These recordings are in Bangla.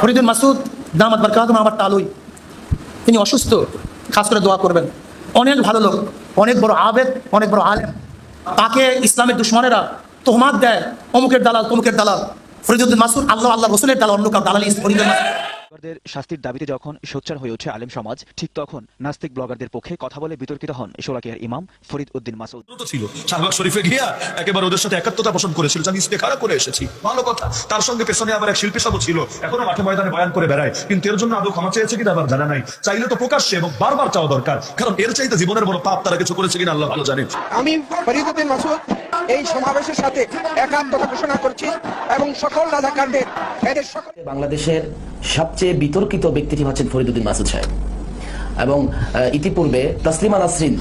ফরিদুল মাসুদ, দামাত বারকাতুম আমার তালুই। তিনি অসুস্থ, খাস করে দোয়া করবেন। অনেক ভালো লোক, অনেক বড় আবেদ, অনেক বড় আলেম। তাকে ইসলামের দুশ্মনেরা তোহমাত দেয়, অমুকের দালাল, তমুকের দালাল। ফরিদুদ্দিন মাসুদ আল্লাহ আল্লাহ রসুলের দালাল, অন্য কাউ দালালি ফরিদুল মাসুদ। ব্লগারদের শাস্তির দাবিতে যখন সোচ্চার হয়ে ওঠে আলেম সমাজ ঠিক তখন নাস্তিক ব্লগারদের পক্ষে কথা বলে বিতর্কিত হন শোলাকিয়ার ইমাম ফরিদ উদ্দিন মাসুদ। তো ছিল শাহবাগ শরীফে গিয়া একেবারে ওদের সাথে একাত্মতা পোষণ করেছিল আমি ইস্তেখারা করে এসেছি। ভালো কথা তার সঙ্গে পেছনে আবার এক শিল্পী সব ছিল এখনও মাঠে ময়দানে বয়ান করে বেড়ায় কিন্তু এর জন্য আদৌ ক্ষমা চেয়েছে কিনা আবার জানা নাই। চাইলে তো প্রকাশ্যে এবং বারবার চাওয়া দরকার কারণ এর চাইতে জীবনের বড় পাপ তারা কিছু করেছে কিনা আল্লাহ ভালো জানেন আমি ফরিদুদ্দিন মাসুদ এই সমাবেশের সাথে একাত্মতা ঘোষণা করছি এবং সকল রাজাকারদের এদের সকল বাংলাদেশের সবচেয়ে বিতর্কিত ব্যক্তিটি হচ্ছেন ফরিদুদ্দিন মাসুদ সাহেব। এবং ইতিপূর্বে তসলিমা নাসরিন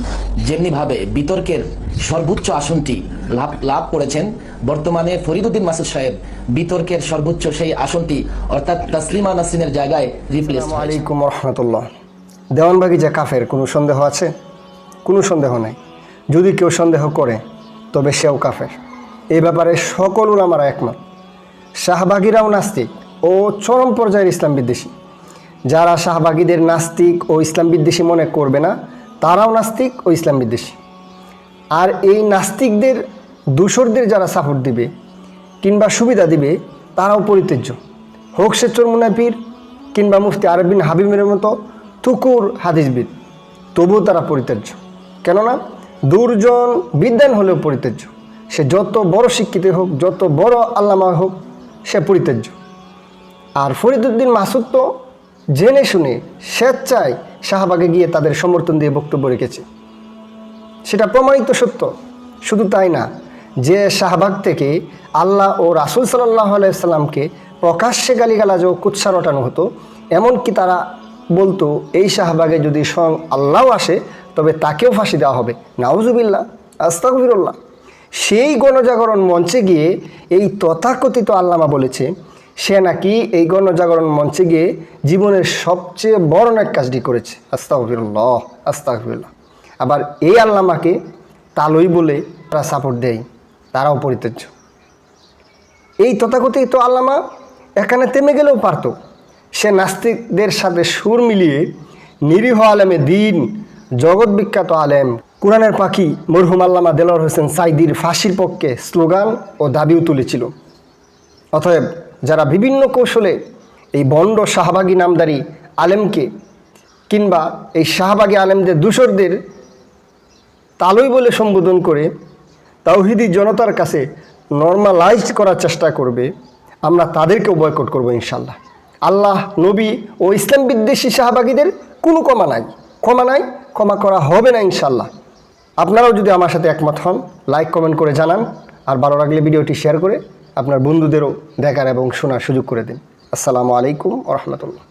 যেমনি ভাবে বিতর্কের সর্বোচ্চ আসনটি লাভ লাভ করেছেন, বর্তমানে ফরিদুদ্দিন মাসুদ সাহেব বিতর্কের সর্বোচ্চ সেই আসনটি অর্থাৎ তসলিমা নাসরিনের জায়গায় রিপ্লেস আলাইকুম রহমতুল্লাহ দেওয়ানবাগি যে কাফের, কোনো সন্দেহ আছে? কোনো সন্দেহ নাই। যদি কেউ সন্দেহ করে, তবে সেও কাফের। এই ব্যাপারে সকল উলামারা একমত। শাহবাগিরাও নাস্তিক। ও চরম পর্যায়ের ইসলাম বিদ্বেষী। যারা শাহবাগীদের নাস্তিক ও ইসলাম বিদ্বেষী মনে করবে না, তারাও নাস্তিক ও ইসলাম বিদ্বেষী। আর এই নাস্তিকদের দূষরদের যারা সাপোর্ট দিবে কিংবা সুবিধা দিবে, তারাও পরিত্যাজ্য। হোক সে চরমুনাপির কিংবা মুফতি আরবিন হাবিবের মতো তুকুর হাদিসবিদ, তবুও তারা পরিত্যাজ্য। কেননা দুর্জন বিদ্যান হলেও পরিত্যাজ্য। সে যত বড় শিক্ষিত হোক, যত বড় আল্লামা হোক, সে পরিত্যাজ্য। আর ফরিদুদ্দিন মাসুদ তো জেনে শুনে স্বেচ্ছায় শাহবাগে গিয়ে তাদের সমর্থন দিয়ে বক্তব্য রেখেছে। সেটা প্রমাণিত সত্য। শুধু তাই না, যে শাহবাগ থেকে আল্লাহ ও রাসুল সাল্লাহ আলাইসাল্লামকে প্রকাশ্যে গালিগালাজ ও কুৎসা রটানো হতো, এমনকি তারা বলতো, এই শাহবাগে যদি স্বয়ং আল্লাহ আসে, তবে তাকেও ফাঁসি দেওয়া হবে। নাউজুবিল্লা আস্তাকফিরুল্লাহ সেই গণজাগরণ মঞ্চে গিয়ে এই তথাকথিত আল্লামা বলেছে সে নাকি এই গণজাগরণ মঞ্চে গিয়ে জীবনের সবচেয়ে বড় এক কাজটি করেছে। আস্তাকফিরুল্লাহ আস্তাকফিরুল্লাহ আবার এই আল্লামাকে তালই বলে তারা সাপোর্ট দেয়, তারাও পরিত্যাজ্য। এই তথাকথিত আল্লামা এখানে থেমে গেলেও পারত। সে নাস্তিকদের সাথে সুর মিলিয়ে নিরীহ আলেমে দিন, জগৎ বিখ্যাত আলেম, কোরআনের পাখি মরহুম আল্লামা দেলোয়ার হোসেন সাইদির ফাঁসির পক্ষে স্লোগান ও দাবিও তুলেছিল। অতএব যারা বিভিন্ন কৌশলে এই বন্ড শাহবাগী নামদারি আলেমকে কিংবা এই শাহবাগী আলেমদের দূষরদের তালই বলে সম্বোধন করে তাওহিদি জনতার কাছে নর্মালাইজ করার চেষ্টা করবে, আমরা তাদেরকেও বয়কট করব ইনশাল্লাহ আল্লাহ, নবী ও ইসলাম বিদ্বেষী শাহবাগীদের কোনো ক্ষমা নাই। ক্ষমা নাই, ক্ষমা করা হবে না ইনশাল্লাহ আপনারাও যদি আমার সাথে একমত হন লাইক কমেন্ট করে জানান। আর ভালো লাগলে ভিডিওটি শেয়ার করে আপনার বন্ধুদেরও দেখার এবং শোনার সুযোগ করে দিন। আসসালামু আলাইকুম রহমতুল্লাহ।